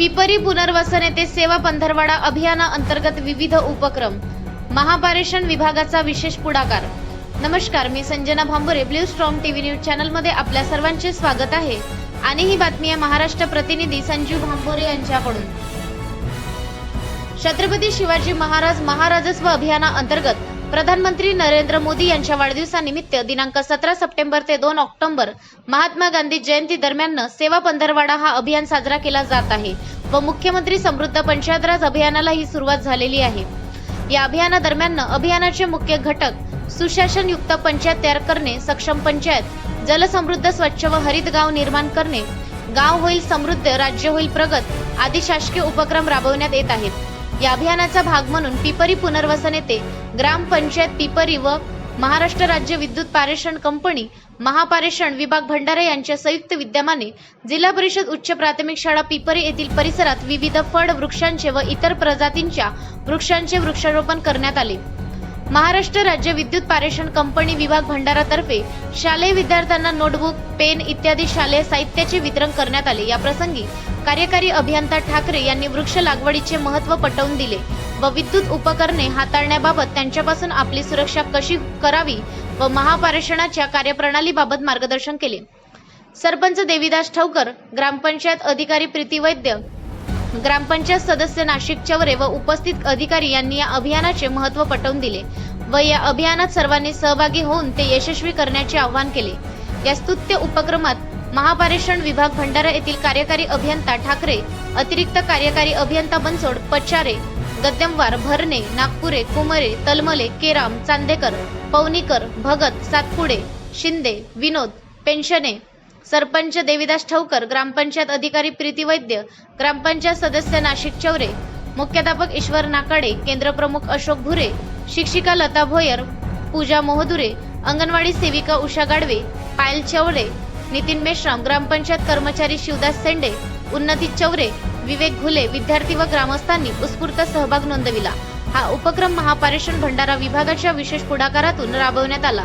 पिपरी पुनर्वसन येथे सेवा पंधरवाडा अभियानाअंतर्गत विविध उपक्रम. महापारेषण विभागाचा विशेष पुढाकार. नमस्कार मी Sanjana Bhambure blue storm TV news चॅनलमध्ये आपल्या सर्वांचे स्वागत आहे. आणि ही बातमी आहे महाराष्ट्र प्रतिनिधी संजीव भांबोरे यांच्याकडून. छत्रपती शिवाजी महाराज महाराजस्व अभियाना अंतर्गत प्रधानमंत्री नरेंद्र मोदी यांच्या वाढदिवसानिमित्त दिनांक सतरा सप्टेंबर ते दोन ऑक्टोबर महात्मा गांधी जयंती दरम्यान सेवा पंधरवाडा हा अभियान साजरा केला जात आहे व मुख्यमंत्री समृद्ध पंचायतराज अभियानाला ही सुरुवात झालेली आहे. या अभियानादरम्यान अभियानाचे मुख्य घटक सुशासनयुक्त पंचायत तयार करणे सक्षम पंचायत जलसमृद्ध स्वच्छ व हरित गाव निर्माण करणे गाव होईल समृद्ध राज्य होईल प्रगत आदी शासकीय उपक्रम राबवण्यात येत आहेत. या अभियानाचा भाग म्हणून पिपरी पुनर्वसन येथे ग्रामपंचायत पिपरी व महाराष्ट्र राज्य विद्युत पारेषण कंपनी महापारेषण विभाग भंडारा यांच्या संयुक्त विद्यमाने जिल्हा परिषद उच्च प्राथमिक शाळा पिपरी येथील परिसरात विविध फळ वृक्षांचे व इतर प्रजातींच्या वृक्षांचे वृक्षारोपण करण्यात आले. महाराष्ट्र राज्य विद्युत पारेषण कंपनी विभाग भंडारातर्फे शालेय विद्यार्थ्यांना नोटबुक पेन इत्यादी शालेय साहित्याचे वितरण करण्यात आले. या प्रसंगी कार्यकारी अभियंता ठाकरे यांनी वृक्ष लागवडीचे महत्त्व पटवून दिले व विद्युत उपकरणे हाताळण्याबाबत त्यांच्यापासून आपली सुरक्षा कशी करावी व महापारेषणाच्या कार्यप्रणालीबाबत मार्गदर्शन केले. सरपंच देविदास ठवकर ग्रामपंचायत अधिकारी प्रीती वैद्य ग्रामपंचायत सदस्य नाशिक चवरे व उपस्थित अधिकारी यांनी या अभियानाचे महत्त्व पटवून दिले व या अभियानात सर्वांनी सहभागी होऊन ते यशस्वी करण्याचे आवाहन केले. या स्तुत्य उपक्रमात महापारेषण विभाग भंडारा येथील कार्यकारी अभियंता ठाकरे अतिरिक्त कार्यकारी अभियंता बनसोड पचारे गद्यमवार भरणे नागपुरे कुमरे तलमले केराम चांदेकर पवनीकर भगत सातपुडे शिंदे विनोद पेन्शने सरपंच देविदास ठवकर ग्रामपंचायत अधिकारी प्रीती वैद्य ग्रामपंचायत सदस्य नाशिक चौरे मुख्याध्यापक ईश्वर नाकाडे केंद्रप्रमुख अशोक भुरे शिक्षिका लता भोयर पूजा मोहदुरे अंगणवाडी सेविका उषा गाडवे पायल चवळे नितीन मेश्राम ग्रामपंचायत कर्मचारी शिवदास सेंडे उन्नती चौरे विवेक घुले विद्यार्थी व ग्रामस्थांनी उत्स्फूर्त सहभाग नोंदविला. हा उपक्रम महापारेषण भंडारा विभागाच्या विशेष पुढाकारातून राबवण्यात आला.